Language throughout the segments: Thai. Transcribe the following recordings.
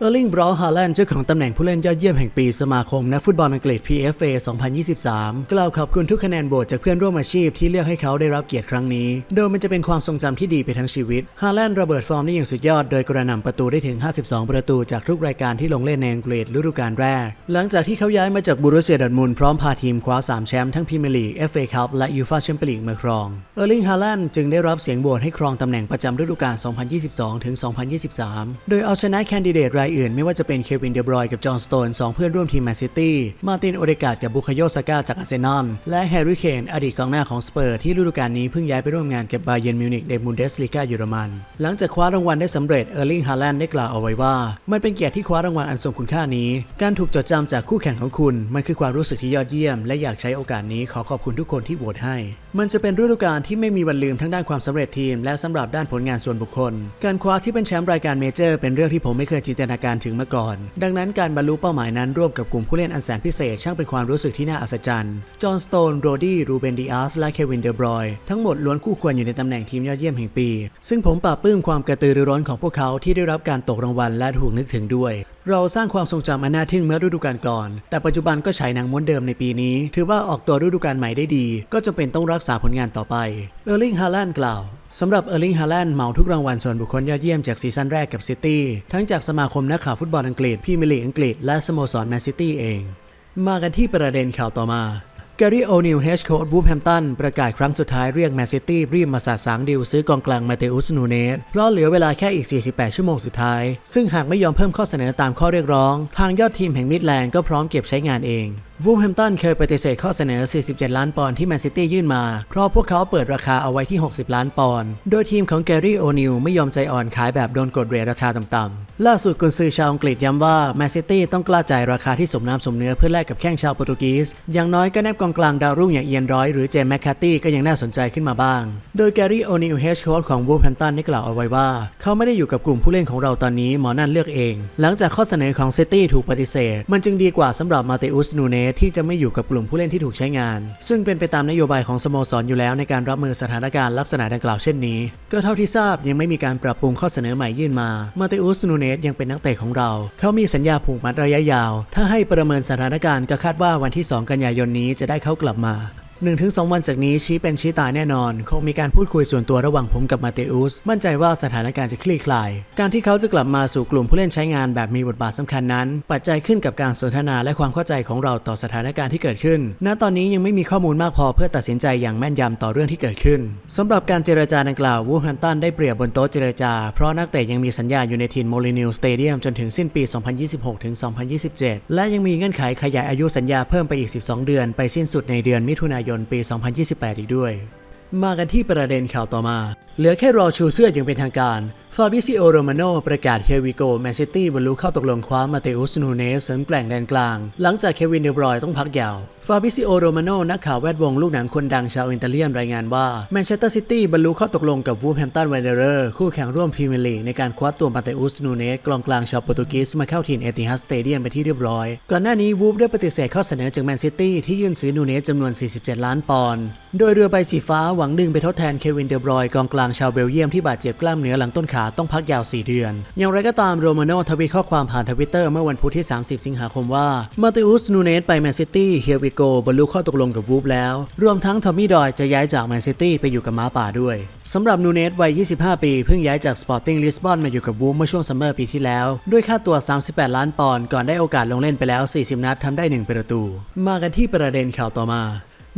เออร์ลิง บราวน์ฮาแลนด์เจ้าของตำแหน่งผู้เล่นยอดเยี่ยมแห่งปีสมาคมนักฟุตบอลอังกฤษ PFA 2023 กล่าวขอบคุณทุกคะแนนโหวตจากเพื่อนร่วมอาชีพที่เลือกให้เขาได้รับเกียรติครั้งนี้ โดยมันจะเป็นความทรงจำที่ดีไปทั้งชีวิต ฮาแลนด์ระเบิดฟอร์มได้อย่างสุดยอด โดยกระหน่ำประตูได้ถึง 52 ประตูจากทุกรายการที่ลงเล่นในอังกฤษฤดูกาลแรก หลังจากที่เขาย้ายมาจากบูรุเซียดอทมุนพร้อมพาทีมคว้า 3 แชมป์ทั้งพรีเมียร์ลีก FA คัพและยูฟ่าแชมเปี้ยนลีกมาครอง เออร์ลิง ฮาแลนด์จึงได้รับเสียงโหวตให้ครองตำแหน่งประจำฤดูกาล2022-2023 โดยเอาชนะแคนดิเดตรายอื่นไม่ว่าจะเป็นเควินเดบรอยกับจอห์นสโตนสองเพื่อนร่วมทีมแมนซิตี้ มาร์ตินโอเดกาดกับบุคโยซาก้าจากอาร์เซนอล และแฮร์รี่เคนอดีตกองหน้าของสเปอร์ที่ฤดูกาลนี้เพิ่งย้ายไปร่วมงานกับบาเยร์นมิวนิกในบุนเดสลีกาเยอรมัน หลังจากคว้ารางวัลได้สำเร็จเออร์ลิงฮาแลนด์ได้กล่าวเอาไว้ว่า มันเป็นเกียรติที่คว้ารางวัลอันทรงคุณค่านี้ การถูกจดจำจากคู่แข่งของคุณ มันคือความรู้สึกที่ยอดเยี่ยม และอยากใช้โอกาสนี้ขอขอบคุณทุกคนที่โหวตให้ มันจะเป็นฤดูกาลที่ไม่มีวันลืมทั้งด้านความสำเร็จทีม และสำหรับด้านผลงานส่วนบุคคล การคว้าที่เป็นแชมป์รายการเมเจอร์เป็นเรื่องที่ผมไม่เคยจินตนาการถึงมาก่อน ดังนั้นการบรรลุเป้าหมายนั้นร่วมกับกลุ่มผู้เล่นอันแสนพิเศษ ช่างเป็นความรู้สึกที่น่าอัศจรรย์ จอห์นสโตน โรดี้ รูเบนดิอาส และเควินเดบรอยทั้งหมดล้วนคู่ควรอยู่ในตำแหน่งทีมยอดเยี่ยมแห่งปี ซึ่งผมปลาบปลื้มความกระตือรือร้นของพวกเขาที่ได้รับการตกรางวัลและถูกนึกถึงด้วย เราสร้างความทรงจำอันน่าทึ่งเมื่อฤดูกาลก่อน แต่ปัจจุบันก็ฉายหนังม้วนเดิมในปีนี้ ถือว่าออกตัวฤดูกาลใหม่ได้ดี ก็จำเป็นต้องรักษาผลงานต่อไป เออร์ลิง ฮาแลนด์กล่าว สำหรับเออร์ลิงฮาแลนด์เหมาทุกรางวัลส่วนบุคคลยอดเยี่ยมจากซีซั่นแรกกับซิตี้ทั้งจากสมาคมนักข่าวฟุตบอลอังกฤษพรีเมียร์ลีอังกฤษและสโมสรแมนซิตี้เอง มากันที่ประเด็นข่าวต่อมาแกรี่โอนิลเฮชโค้ดวูฟแฮมตันประกาศครั้งสุดท้ายเรียกแมนซิตี้รีบมาสาสางดิวซื้อกองกลางมาเตอุสนูเนสเพราะเหลือเวลาแค่อีก 48 ชั่วโมงสุดท้าย ซึ่งหากไม่ยอมเพิ่มข้อเสนอตามข้อเรียกร้อง ทางยอดทีมแห่งมิดแลนด์ก็พร้อมเก็บใช้งานเอง วูฟแฮมตันเคยปฏิเสธข้อเสนอ 47 ล้านปอนด์ที่แมนซิตี้ยื่นมา เพราะพวกเขาเปิดราคาเอาไว้ที่ 60 ล้านปอนด์ โดยทีมของแกรี่โอนิลไม่ยอมใจอ่อนขายแบบโดนกดเรทราคาต่ำๆ ล่าสุดกุนซือชาวอังกฤษย้ำว่าแมนซิตี้ต้องกล้าจ่ายราคาที่สมน้ำสมเนื้อเพื่อแลกกับแข้งชาวโปรตุเกส อย่างน้อยก็แนบกองกลางดาวรุ่งอย่างเอียนร้อยหรือเจมส์แมคคาร์ตี้ก็ยังน่าสนใจขึ้นมาบ้าง โดยแกรี่โอนิลเฮชโค้ชของวูฟแฮมตันได้กล่าวเอาไว้ว่า เขาไม่ได้อยู่กับกลุ่มผู้เล่นของเราตอนนี้หมอนั่นเลือกเอง หลังจากข้อเสนอของซิตี้ถูกปฏิเสธ มันจึงดีกว่าสำหรับมาเตอุสนูเนสที่จะไม่อยู่กับกลุ่มผู้เล่นที่ถูกใช้งาน ซึ่งเป็นไปตามนโยบายของสโมสรอยู่แล้วในการรับมือสถานการณ์ลักษณะดังกล่าวเช่นนี้ ก็เท่าที่ทราบยังไม่มีการปรับปรุงข้อเสนอใหม่ยื่นมา มาเตอุสนูเนสยังเป็นนักเตะของเรา เขามีสัญญาผูกมัดระยะยาว ถ้าให้ประเมินสถานการณ์ก็คาดว่าวันที่ 2 กันยายนนี้จะได้เขากลับมา 1-2 วันจากนี้ชี้เป็นชี้ตายแน่นอน คงมีการพูดคุยส่วนตัวระหว่างผมกับมาเตอุส มั่นใจว่าสถานการณ์จะคลี่คลาย การที่เขาจะกลับมาสู่กลุ่มผู้เล่นใช้งานแบบมีบทบาทสำคัญนั้น ปัจจัยขึ้นกับการสนทนาและความเข้าใจของเราต่อสถานการณ์ที่เกิดขึ้น ณ ตอนนี้ยังไม่มีข้อมูลมากพอเพื่อตัดสินใจอย่างแม่นยำต่อเรื่องที่เกิดขึ้นสำหรับการเจรจาดังกล่าววูแฮมตันได้เปรียบบนโต๊ะเจรจา เพราะนักเตะยังมีสัญญาอยู่ในทีมโมลินิลสเตเดียมจนถึงสิ้นปี 2026ถึง2027 และยังมีเงื่อนไขขยายอายุสัญญาเพิ่มไปอีก 12 เดือน ไปสิ้นสุดในเดือนมิถุนายนปี 2028 อีกด้วย มากันที่ประเด็นข่าวต่อมา เหลือแค่รอชูเสื้ออย่างเป็นทางการ ฟาบิซิโอโรมาโนประกาศเฮวิโกแมนซิตี้บรรลุเข้าตกลงคว้ามาเตอุสนูเนสเสริมแกล่งแดนกลาง หลังจากเควินเดบรอยต้องพักยาว ฟาบิซิโอโรมาโนนักข่าวแวดวงลูกหนังคนดังชาวอิตาเลียนรายงานว่าแมนเชสเตอร์ซิตี้บรรลุเข้าตกลงกับวูฟแฮมตันไวเดอร์คู่แข่งร่วมพรีเมียร์ลีกในการคว้าตัวมาเตอุสนูเนสกองกลางชาวโปรตุเกสมาเข้าถิ่นเอติฮัดสเตเดียมไปที่เรียบร้อย ก่อนหน้านี้วูฟได้ปฏิเสธข้อเสนอจากแมนซิตี้ที่ยื่นซื้อนูเนสจำนวน 47 ล้านปอนด์โดยเรือใบสีฟ้าหวังดึงไปทดแทนเควินเดบรอยกองกลางชาวเบลเยียมที่บาดเจ็บกล้ามเนื้อหลังต้นขาต้องพักยาว 4 เดือน อย่างไรก็ตามโรมาโนทวีตข้อความผ่านทวิตเตอร์เมื่อวันพุธที่ 30 สิงหาคมว่ามาติอุสนูเนสไปแมนซิตี้เฮียวิโกบรรลุข้อตกลงกับวูฟแล้ว รวมทั้งทอมมี่ดอยจะย้ายจากแมนซิตี้ไปอยู่กับม้าป่าด้วยสำหรับนูเนสวัย 25 ปี เพิ่งย้ายจากสปอร์ติ้งลิสบอนมาอยู่กับวูฟเมื่อช่วงซัมเมอร์ปีที่แล้ว ด้วยค่าตัว 38 ล้านปอนด์ก่อนได้โอกาสลงเล่นไปแล้ว 40 นัดทำได้ 1 ประตู มากันที่ประเด็นข่าวต่อมา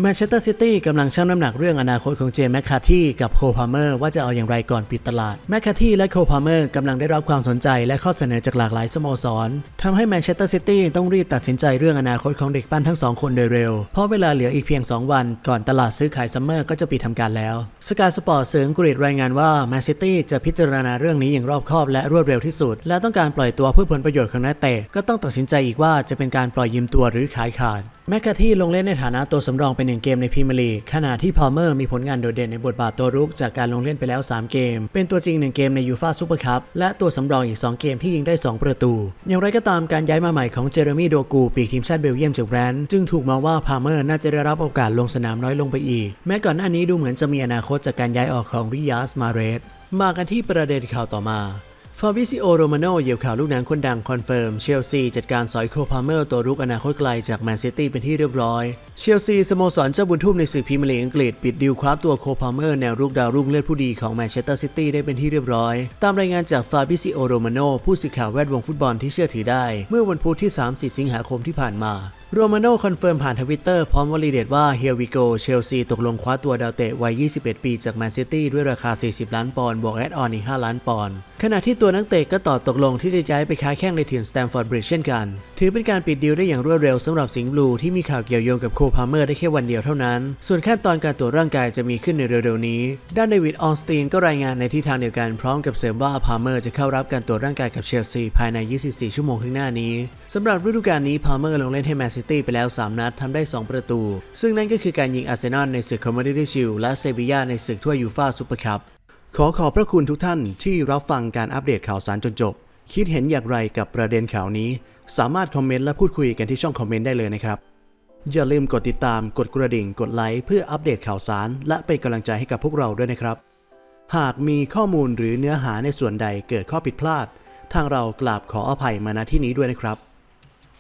แมนเชสเตอร์ซิตี้กำลังชั่งน้ำหนักเรื่องอนาคตของเจมส์แมคคาที่กับโคพาเมอร์ว่าจะเอาอย่างไรก่อนปิดตลาดแมคคาที่และโคพาเมอร์กำลังได้รับความสนใจและข้อเสนอจากหลากหลายสโมสรทำให้แมนเชสเตอร์ซิตี้ต้องรีบตัดสินใจเรื่องอนาคตของเด็กปั้นทั้งสองคนโดยเร็ว เพราะเวลาเหลืออีกเพียง 2 วันก่อนตลาดซื้อขายซัมเมอร์ก็จะปิดทำการแล้วสกายสปอร์ตเสริมกรีดรายงานว่าแมนซิตี้จะพิจารณาเรื่องนี้อย่างรอบคอบและรวดเร็วที่สุด และต้องการปล่อยตัวเพื่อผลประโยชน์ของนักเตะก็ต้องตัดสินใจอีกว่าจะเป็นการปล่อยยืมตัวหรือขายขาดแมคคาที่ลงเล่นในฐานะตัวสำรองเป็นหนึ่งเกมในพรีเมียร์ลีกขณะที่พอลเมอร์มีผลงานโดดเด่นในบทบาทตัวรุกจากการลงเล่นไปแล้ว 3 เกม เป็นตัวจริง 1 เกมในยูฟาซูเปอร์คัพและตัวสำรองอีก 2 เกมที่ยิงได้ 2 ประตู อย่างไรก็ตามการย้ายมาใหม่ของเจอร์มี่โดกูปีกทีมชาติเบลเยียมจากแรนด์จึงถูกมองว่าพาลเมอร์น่าจะได้รับโอกาสลงสนามน้อยลงไปอีก แม้ก่อนหน้านี้ดูเหมือนจะมีอนาคตจากการย้ายออกของริยาสมาเรสมากันที่ประเด็นข่าวต่อมา ฟาบิซิโอ โรมาโนเหยี่ยวข่าวลูกหนังคนดังคอนเฟิร์ม เชลซีจัดการสอยโคพาเมอร์ตัวรุกอนาคตไกลจากแมนซิตี้เป็นที่เรียบร้อย เชลซีสโมสรเจ้าบุญทุ่มในศึกพรีเมียร์ลีกอังกฤษ ปิดดีลคว้าตัวโคพาเมอร์แนวรุกดาวรุ่งเลือดผู้ดีของแมนเชสเตอร์ซิตี้ได้เป็นที่เรียบร้อย ตามรายงานจากฟาบิซิโอ โรมาโนผู้สื่อข่าวแวดวงฟุตบอลที่เชื่อถือได้ เมื่อวันพุธที่ 30 สิงหาคมที่ผ่านมา โรมาโน่คอนเฟิร์มผ่านทวิตเตอร์พร้อมวลีเด็ดว่า Here we go เชลซีตกลงคว้าตัวดาวเตะวัย 21 ปีจากแมนซิตี้ด้วยราคา 40 ล้านปอนด์บวกแอดออนอีก 5 ล้านปอนด์ขณะที่ตัวนักเตะก็ต่อตกลงที่จะย้ายไปค้าแข้งในถิ่นสแตมฟอร์ดบริดจ์เช่นกัน ถือเป็นการปิดดีลได้อย่างรวดเร็วสำหรับสิงห์บลูที่มีข่าวเกี่ยวโยงกับโคพาเมอร์ได้แค่วันเดียวเท่านั้น ส่วนขั้นตอนการตรวจร่างกายจะมีขึ้นในเร็วๆนี้ ด้านเดวิดออนสตีนก็รายงานในทิศทางเดียวกันพร้อมกับเสริมว่าพาเมอร์จะเข้ารับการตรวจร่างกายกับเชลซีภายใน 24 ชั่วโมงข้างหน้านี้สำหรับฤดูกาลนี้พาเมอร์ลงเล่นให้แมนซิตี้ไปแล้ว 3 นัดทำได้ 2 ประตู ซึ่งนั่นก็คือการยิงอาร์เซนอลในศึกคอมมูนิตี้ชิลและเซบีย่าในศึกถ้วยยูฟ่าซูเปอร์คัพขอขอบพระคุณทุกท่านที่รับฟังการอัปเดตข่าวสารจนจบ คิดเห็นอย่างไรกับประเด็นข่าวนี้ สามารถคอมเมนต์และพูดคุยกันที่ช่องคอมเมนต์ได้เลยนะครับ อย่าลืมกดติดตาม กดกระดิ่ง กดไลค์เพื่ออัปเดตข่าวสาร และเป็นกำลังใจให้กับพวกเราด้วยนะครับ หากมีข้อมูลหรือเนื้อหาในส่วนใดเกิดข้อผิดพลาด ทางเรากราบขออภัยมาณที่นี้ด้วยนะครับ